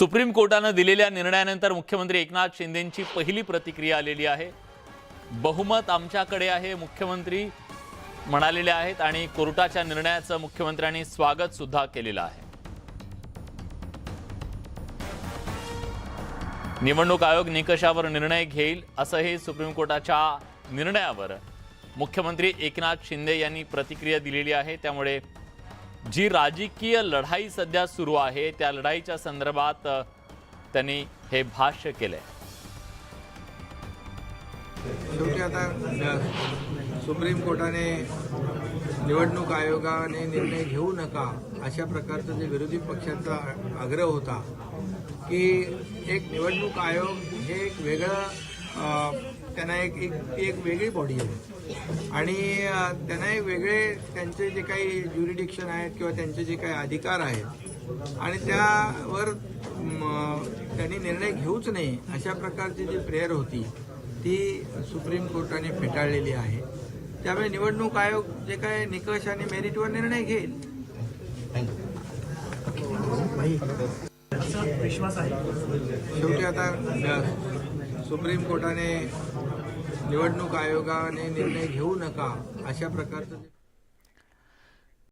Supreme कोर्टानं दिलेल्या निर्णयानंतर मुख्यमंत्री एकनाथ शिंदेंची पहिली प्रतिक्रिया आलेली आहे. बहुमत आमच्याकडे आहे मुख्यमंत्री म्हणालेले आहेत आणि कोर्टाच्या निर्णयाचं मुख्यमंत्र्यांनी स्वागत सुद्धा केलेलं आहे. निवडणूक आयोग निकषावर निर्णय घेईल असंही सुप्रीम कोर्टाच्या निर्णयावर मुख्यमंत्री एकनाथ शिंदे यांनी प्रतिक्रिया दिलेली आहे. त्यामुळे जी राजकीय लढाई सध्या सुरू आहे त्या लढाईच्या संदर्भात त्यांनी हे भाष्य केलंय. शेवटी आता सुप्रीम कोर्टाने निवडणूक आयोगाने निर्णय घेऊ नका अशा प्रकारचा जे विरोधी पक्षांचा आग्रह होता की एक निवडणूक आयोग हे एक वेगळं त्यांना एक एक एक वेगळी बॉडी आहे. आणि त्यांना एक वेगळे त्यांचे जे काही ज्युरिडिक्शन आहेत किंवा त्यांचे जे काही अधिकार आहेत आणि त्यावर त्यांनी निर्णय घेऊच नाही अशा प्रकारची जी प्रेयर होती ती सुप्रीम कोर्टाने फेटाळलेली आहे. त्यामुळे निवडणूक आयोग जे काय निकष आणि मेरिटवर निर्णय घेईल. शेवटी आता सुप्रीम कोर्टाने निवडणूक आयोगाने निर्णय घेऊ नका अशा प्रकारचं